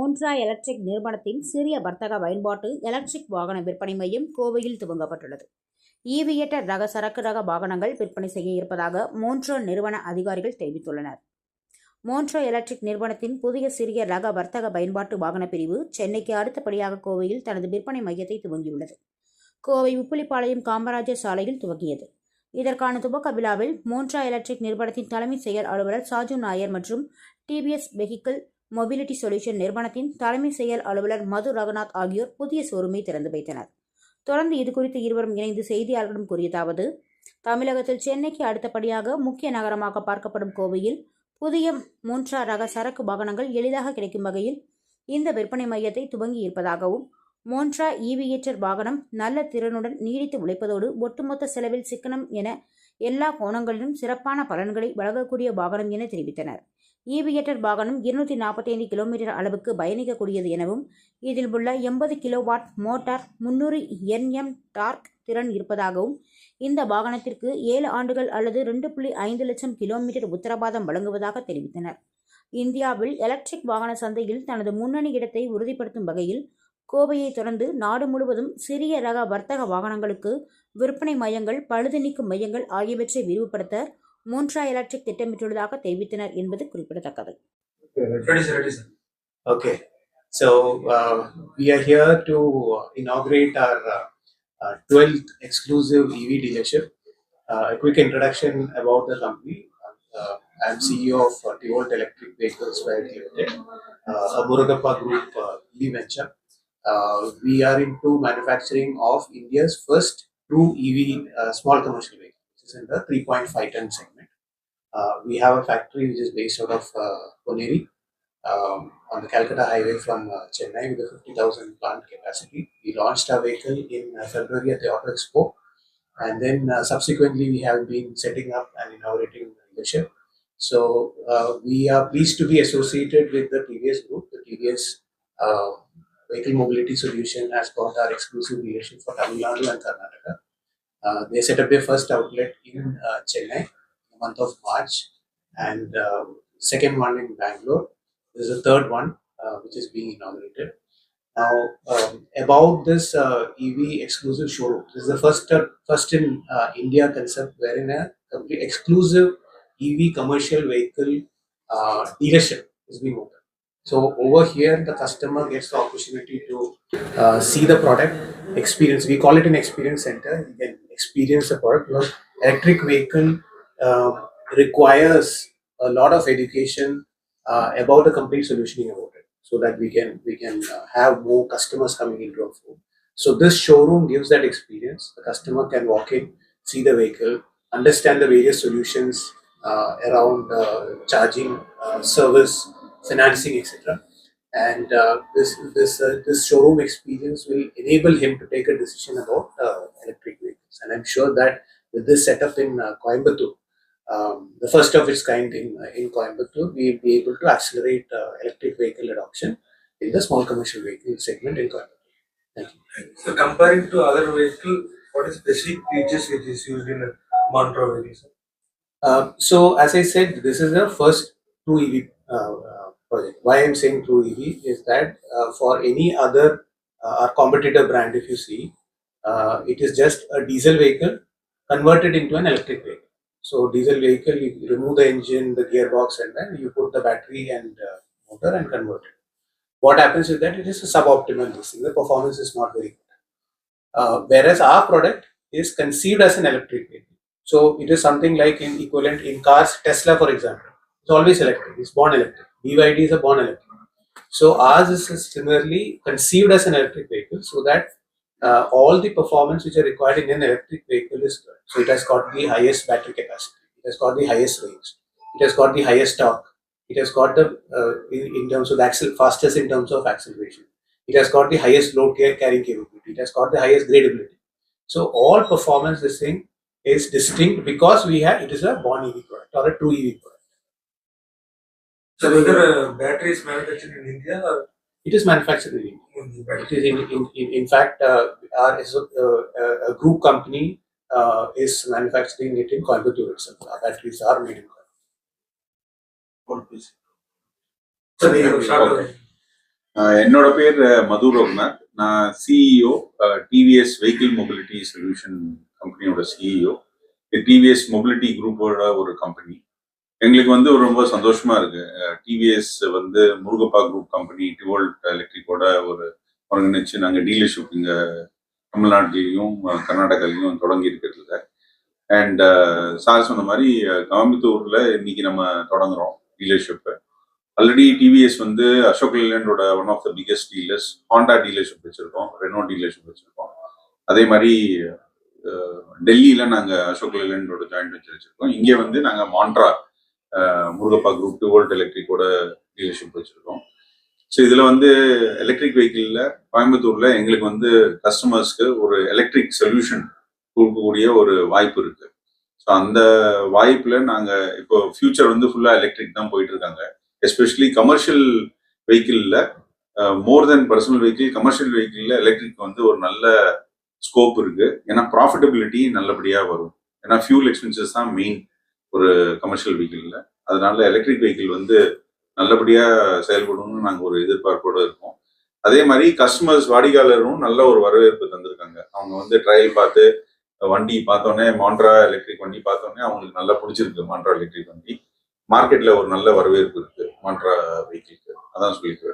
மோன்ட்ரா electric நிறுவனத்தின் சிறிய வர்த்தக பயன்பாட்டு எலக்ட்ரிக் வாகன விற்பனை மையம் கோவையில் துவங்கப்பட்டுள்ளது. ஈவியேட்டர் ரக சரக்கு ரக வாகனங்கள் விற்பனை செய்ய இருப்பதாக மோன்ட்ரா நிறுவன அதிகாரிகள் தெரிவித்துள்ளனர். மோன்ட்ரா எலக்ட்ரிக் நிறுவனத்தின் புதிய சிறிய ரக வர்த்தக பயன்பாட்டு வாகன பிரிவு சென்னைக்கு அடுத்தபடியாக கோவையில் தனது விற்பனை மையத்தை துவங்கியுள்ளது. கோவை உப்புளிப்பாளையம் காமராஜர் சாலையில் துவங்கியது. இதற்கான துவக்க விழாவில் மோன்ட்ரா எலக்ட்ரிக் நிறுவனத்தின் தலைமை செயல் அலுவலர் சாஜு நாயர் மற்றும் டிவிஎஸ் வெஹிக்கிள் மொபிலிட்டி சொல்யூஷன் நிறுவனத்தின் தலைமை செயல் அலுவலர் மது ரகுநாத் ஆகியோர் புதிய ஷோரூமை திறந்து வைத்தனர். தொடர்ந்து இதுகுறித்து இருவரும் இணைந்து செய்தியாளர்களிடம் கூறியதாவது தமிழகத்தில் சென்னைக்கு அடுத்தபடியாக முக்கிய நகரமாக பார்க்கப்படும் கோவையில் புதிய மூன்றா ரக சரக்கு வாகனங்கள் எளிதாக கிடைக்கும் வகையில் இந்த விற்பனை மையத்தை துவங்கி இருப்பதாகவும் மோன்ட்ரா ஈவியேற்றர் வாகனம் நல்ல திறனுடன் நீடித்து உழைப்பதோடு ஒட்டுமொத்த செலவில் சிக்கனம் என எல்லா கோணங்களிலும் சிறப்பான பலன்களை வழங்கக்கூடிய வாகனம் என தெரிவித்தனர். ஈவியேட்டர் வாகனம் இருநூற்றி நாற்பத்தி ஐந்து கிலோமீட்டர் அளவுக்கு பயணிக்கக்கூடியது எனவும் இதில் உள்ள எண்பது கிலோவாட் மோட்டார் முன்னூறு என்எம் டார்க் திறன் இருப்பதாகவும் இந்த வாகனத்திற்கு ஏழு ஆண்டுகள் அல்லது ரெண்டு புள்ளி ஐந்து லட்சம் கிலோமீட்டர் உத்தரவாதம் வழங்குவதாக தெரிவித்தனர். இந்தியாவில் எலக்ட்ரிக் வாகன சந்தையில் தனது முன்னணி இடத்தை உறுதிப்படுத்தும் வகையில் கோவையை தொடர்ந்து நாடு முழுவதும் சிறிய ரக வர்த்தக வாகனங்களுக்கு விற்பனை மையங்கள் பழுது நீக்கும் மையங்கள் ஆகியவற்றை விரிவுபடுத்த மூன்றா எலக்ட்ரிக் திட்டமிட்டுள்ளதாக தெரிவித்தனர் என்பது குறிப்பிடத்தக்கது Ready, sir, ready, sir. Okay, so uh, we are here to uh, inaugurate our uh, uh, 12th exclusive EV dealership. Uh, a quick introduction about the company. Uh, I'm CEO of uh, Devolt Electric Vehicles Private Limited, uh, a Murugappa Group uh, EV venture. Uh, we are into manufacturing of India's first true EV uh, small commercial vehicle, which is in the 3.5 ton segment. Uh, we have a factory which is based out of uh, Poneri, um, on the Calcutta highway from uh, Chennai with a 50,000 plant capacity. We launched our vehicle in uh, February at the Auto Expo, and then uh, subsequently we have been setting up and inaugurating the dealership. So we are pleased to be associated with the TVS group. The uh, Vehicle Mobility Solution has got our exclusive dealership for Tamil Nadu and Karnataka. Uh, they set up their first outlet in uh, Chennai in the month of March, and uh, second one in Bangalore. There's a third one uh, which is being inaugurated. Now, um, about this uh, EV exclusive showroom, this is the first uh, first in uh, India concept wherein a complete exclusive EV commercial vehicle uh, dealership is being opened. So over here, the customer gets the opportunity to uh, see the product, experience. We call it an experience center. You can experience the product because electric vehicle uh, requires a lot of education uh, about the complete solutioning about it, so that we can we can uh, have more customers coming into our fold. So this showroom gives that experience. The customer can walk in, see the vehicle, understand the various solutions uh, around uh, charging, uh, service, financing, etc. And uh, this this uh, this showroom experience will enable him to take a decision about uh, electric vehicles. And I'm sure that with this setup in uh, Coimbatore, um, the first of its kind in uh, in Coimbatore, we'll be able to accelerate uh, electric vehicle adoption in the small commercial vehicle segment in Coimbatore. Thank you. So comparing to other vehicle, what is specific features which is used in a Montreux vehicle. Uh, so as I said, this is the first true EV uh, uh, project. Why I'm saying true EV is that uh, for any other uh, competitor brand, if you see, uh, it is just a diesel vehicle converted into an electric vehicle. So diesel vehicle, you remove the engine, the gearbox, and then you put the battery and uh, motor and convert it. What happens is that it is a suboptimal thing. The performance is not very good. Uh, whereas our product is conceived as an electric vehicle. So it is something like in equivalent in cars, Tesla, for example, it's always electric. It's born electric. BYD is a born electric. So ours is similarly conceived as an electric vehicle, so that uh, all the performance which are required in an electric vehicle is good. So it has got the highest battery capacity. It has got the highest range. It has got the highest torque. It has got the uh, in, in terms of the axle fastest in terms of acceleration. It has got the highest load car- carrying capability. It has got the highest gradability. So all performance this thing is distinct because we have it is a born EV product or a true EV product. So whether uh, battery is manufactured in India or It is manufactured in India. It is in in, in, in fact uh, our uh, uh, a group company uh, is manufacturing it in Coimbatore itself. Our batteries are made in Coimbatore. என்னோட பேர் மது ரகுநாத் நான் CEO TVS vehicle mobility solution கம்பெனியோட CEO TVS mobility குரூப்போட ஒரு company எங்களுக்கு வந்து ரொம்ப சந்தோஷமா இருக்கு. டிவிஎஸ் வந்து முருகப்பா குரூப் கம்பெனி டிவோல்ட் எலக்ட்ரிக்கோட ஒரு ஒருங்கிணைச்சு நாங்கள் டீலர்ஷிப் இங்கே தமிழ்நாட்டிலையும் கர்நாடகாலையும் தொடங்கி இருக்கிறதுல. அண்ட் சார் சொன்ன மாதிரி கோயம்புத்தூரில் இன்னைக்கு நம்ம தொடங்குறோம் டீலர்ஷிப் ஆல்ரெடி டிவிஎஸ் வந்து Ashok லேலண்டோட one of the biggest dealers Honda dealership வச்சிருக்கோம் ரெனோ டீலர்ஷிப் வச்சிருக்கோம். அதே மாதிரி டெல்லியில் டெல்லியில அசோக் லேலண்டோட ஜாயிண்ட் வச்சு வச்சிருக்கோம். இங்கே வந்து நாங்கள் மாண்ட்ரா முருகப்பா குரூப் டூ வோல்ட் எலக்ட்ரிக்கோட டீலர்ஷிப் வச்சுருக்கோம். ஸோ இதில் வந்து எலக்ட்ரிக் வெஹிக்கிளில் கோயம்புத்தூரில் எங்களுக்கு வந்து கஸ்டமர்ஸ்க்கு ஒரு எலக்ட்ரிக் சொல்யூஷன் கொடுக்கக்கூடிய ஒரு வாய்ப்பு இருக்கு. ஸோ அந்த வாய்ப்பில் நாங்கள் இப்போ ஃபியூச்சர் வந்து ஃபுல்லாக எலக்ட்ரிக் தான் போயிட்டு இருக்காங்க. Especially commercial வெஹிக்கிளில் more then personal vehicle commercial வெஹிக்கிளில் electric வந்து ஒரு நல்ல ஸ்கோப் இருக்குது ஏன்னா ப்ராஃபிட்டபிலிட்டி நல்லபடியாக வரும். ஏன்னா ஃபியூல் எக்ஸ்பென்சஸ் தான் மெயின் ஒரு கமர்ஷியல் வெஹிக்கிளில் அதனால எலக்ட்ரிக் வெஹிக்கிள் வந்து நல்லபடியாக செயல்படணும்னு நாங்கள் ஒரு எதிர்பார்ப்போடு இருக்கோம். அதே மாதிரி கஸ்டமர்ஸ் வாடிக்கையாளரும் நல்ல ஒரு வரவேற்பு தந்திருக்காங்க. அவங்க வந்து ட்ரையல் பார்த்து வண்டி பார்த்தோன்னே மாண்ட்ரா எலக்ட்ரிக் வண்டி பார்த்தோன்னே அவங்களுக்கு நல்லா பிடிச்சிருக்கு மாண்ட்ரா எலக்ட்ரிக் வண்டி. மார்க்கெட்ல ஒரு நல்ல வரவேற்பு இருக்கு மாண்ட்ரா வெஹிக்கிளுக்கு அதான் சொல்லிட்டு